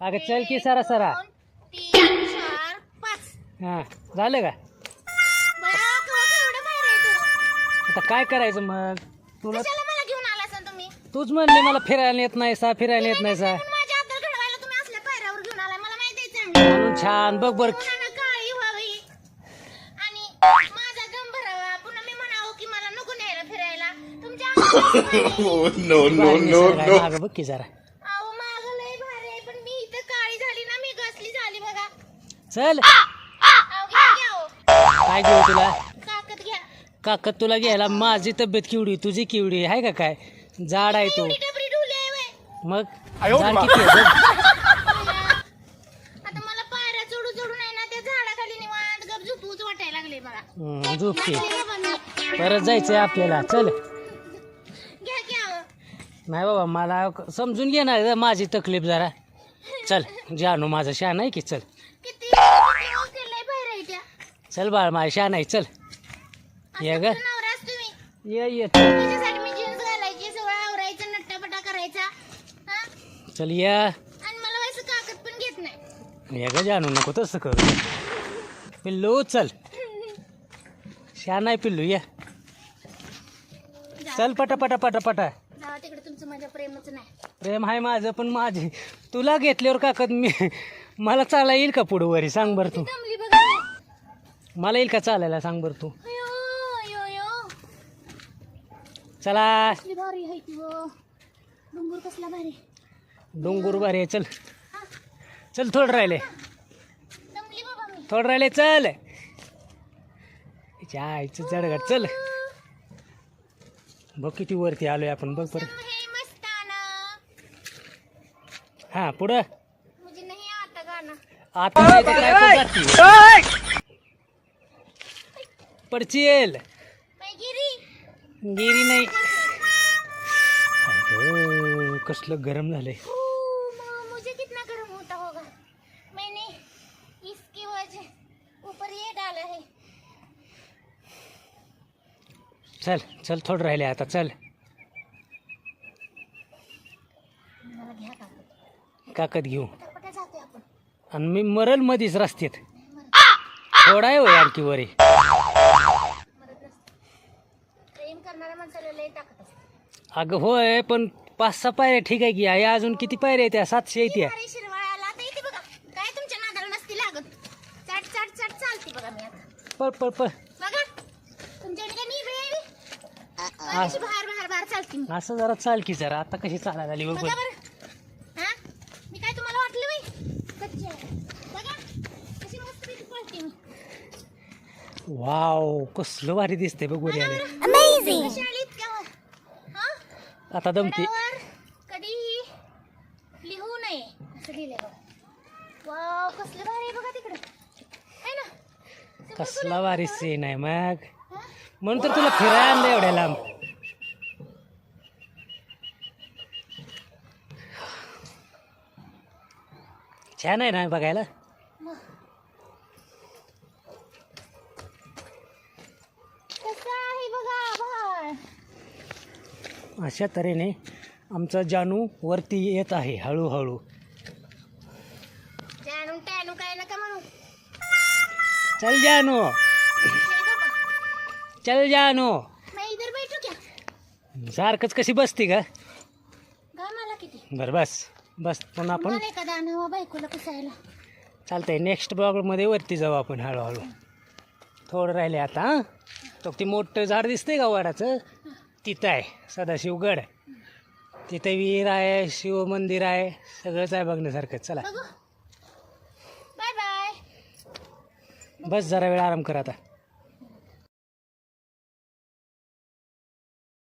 अगं चल की सरा सरा. दोन, तीन चार पाच. हा झालं का? बया केव्हा केवढं बाहेर आहे तू? आता काय करायचं मग? तुला कशाला मला घेऊन आला असेल तुम्ही? तूच म्हणली मला फिरायला येत नाही सा फिरायला येत नाही सा. पण माझ्या अद्दल घडवायला तुम्ही असल्या पायऱ्यावर घेऊन आलाय. मला माहिती आहे चांगलं. म्हणून छान बघ बर. पुन्हा काळी व्हावी. आणि माझा दम भरावा. पुन्हा मी म्हणावं की मला नको न्यायला फिरायला. तुमच्या अंगात Oh no no no no! मागं बघ की जरा अहो माग लय भारी आहे पण मी इथं काळी झाली ना मी घसली झाली बघा चल. काय घेऊ तुला? काकत घ्या. काकत तुला घ्यायला माझी तब्येत केवढी तुझी केवढी आहे का काय? जाड आहे तू. एवढी डबरी ढुली आहे व्हय. मग? जाड किती आहे? बघ. आता मला पायऱ्या चढू चढून आहे ना त्या झाडाखाली निवांत गप झोपूच वाटायला लागले मला. हम्म, झोप की नाचले बाबा मी. परत जायचंय आपल्याला. चल. घ्या. नाही बाबा मला समजून घे ना माझी तकलीफ जरा. चल जानू माझं शान आहे की चल. किती चल बाळ माझं शान आहे चल ये ग. असं नवराच तुम्ही? ये ये. त्याच्यासाठी मी जीन्स घालायची सगळं आवरायचं नट्टापटा करायचा. हा? चल या. आणि मला वैसे कागद पण घेत नाही. ये ग जानू नको तसं करू. पिल्लू चल. शान आहे पिल्लू या. चल पटा पटा पटा पटा. जावा तिकडे तुमचं माझ्या प्रेमच नाही. प्रेम आहे माझं पण माझे. तुला घेतल्यावर काकत मी मला चाला येईल का पुढं वरी? सांग बरं तू. दमली बघा. मी. मला येईल का चालायला? सांग बरं तू. अयो अयो अयो. चला. कसली भारी आहे ती डोंगर कसला भारी डोंगर भारी आहे, चल. चल थोडं राहिले. दमली बाबा मी. थोडं राहिले चल. हिच्या आईचं चल. बघ किती वरती आलोय आपण बघ बरं हे मस्ताना. हा पुढं. गाना आता नाही तर काय करू जाती? पडचील मैं गिरी। गिरी नाही। अगं, कसलं गरम झालंय। ओ, म- मुझे कितना गर्म होता होगा। मैंने इसकी वजह ऊपर ये डाला है। चल चल थोडं राहिले आता चल। मला घ्या का काकत घेऊ। पटापटा जातोय आपण आणि मी मरल मधीच रस्त्यात. थोडा आहे होय आणखी वरी. मदत नसते प्रेम करणाऱ्या माणसाला लय ताकद असते. अगं होय पण पाच सहा पायऱ्या ठीक आहे की या अजून किती पायऱ्या त्या सातशे येत्या अरे शिरवाळ्याला आता इथे बघा काय तुमच्या नादाला नसती लागत. चाट चाट चाट चालते बघा मी आता. पळ पळ पळ. बघा तुमच्याकडे काय मी वेळ अशी बाहेर बाहेर बाहेर चालते मी. असं जरा चाल की जरा आता कशी चालायला आली बघ बघा बरं. बरं हा मी काय तुम्हाला वाटलं बाई कच्ची आहे बघा कशी मस्त पैकी पळते मी वाव कसलं भारी दिसते बघ आले. हा? आता दमते गडावर कधीही लिहू नये असं लिहिलंय बघा. वाव कसलं भारी आहे बघा तिकडे. आहे ना? कसला भारी सीन आहे मग? म्हणून तर तुला फिरायला आणलं एवढ्या लांब. छान आहे ना बघायला मग. कसं आहे बघा आभाळ अशा तऱ्हेने आमचा जानू वरती येत आहे हळूहळू. चल जानू. हे चल जानू. मैं इधर बैठू क्या? सारखंच कशी बसती का बरं बस. बस. पण आपण पुसायला. चालतंय नेक्स्ट ब्लॉगमध्ये वरती जाऊ आपण हळूहळू. थोडं राहिले आता हं? तो ती मोठं झाड दिसतंय का वडाचं? तिथं आहे सदाशिवगड तिथं विहीर आहे शिव मंदिर आहे सगळंच आहे बघण्यासारखं. चला. बाय बाय बस जरा वेळ आराम कर आता.